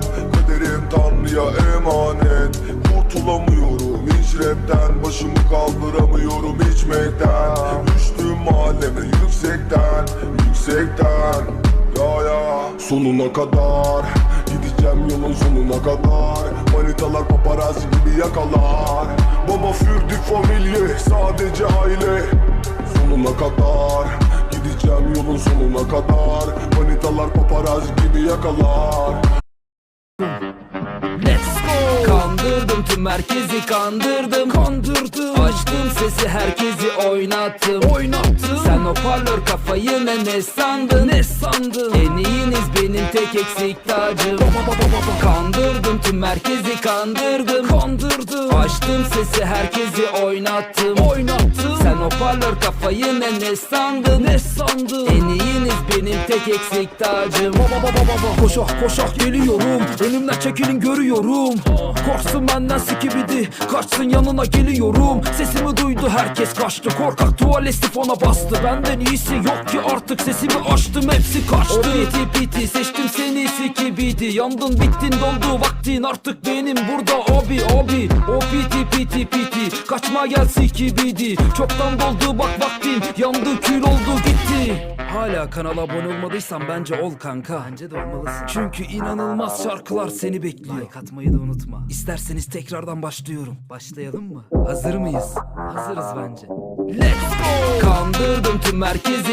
Kaderim Tanrı'ya emanet. Kurtulamıyorum hiç Başımı kaldıramıyorum içmekten. Düştüm mahalleme yüksekten Yüksekten. Ya ya. Sonuna kadar. Gideceğim yolun sonuna kadar. Manitalar paparazzi gibi yakalar. Baba fürdük familye sadece aile. Sonuna kadar. Gideceğim yolun sonuna kadar. Manitalar paparazzi gibi yakalar Let's go Kandırdım tüm merkezi kandırdım. Kandırdım. Açtım sesi herkesi oynattım. Oynattım. Sen hoparlör kafayı ne ne sandın? Ne sandın? En iyiniz benim tek eksik tacım. Kandırdım tüm merkezi kandırdım. Kandırdım. Açtım sesi herkesi oynattım. Oynattım. Sen hoparlör kafayı ne ne sandın? Ne sandın? En iyiniz benim tek eksik tacım. Koşak koşak geliyorum. Önümden çekilin görüyorum. Korksun benden sikibidi. Kaçsın yanına geliyorum. Sesimi duydu herkes kaçtı. Korkak tuvalet sifona bastı. Benden iyisi yok ki artık sesimi açtım. Hepsi kaçtı. O piti seçtim seni sikibidi. Yandın bittin doldu vaktin. Artık benim burada Abi abi O piti piti piti. Kaçma gel sikibidi. Çoktan doldu bak vaktin. Yandı kül oldu gitti Hala kanala abone olmadıysan bence ol kanka. Bence de olmalısın. Çünkü inanılmaz şarkılar seni bekliyor. Like atmayı da unutma. İsterseniz tekrardan başlıyorum. Başlayalım mı? Hazır mıyız? Hazırız bence. Let's go! Kandırdım tüm merkezi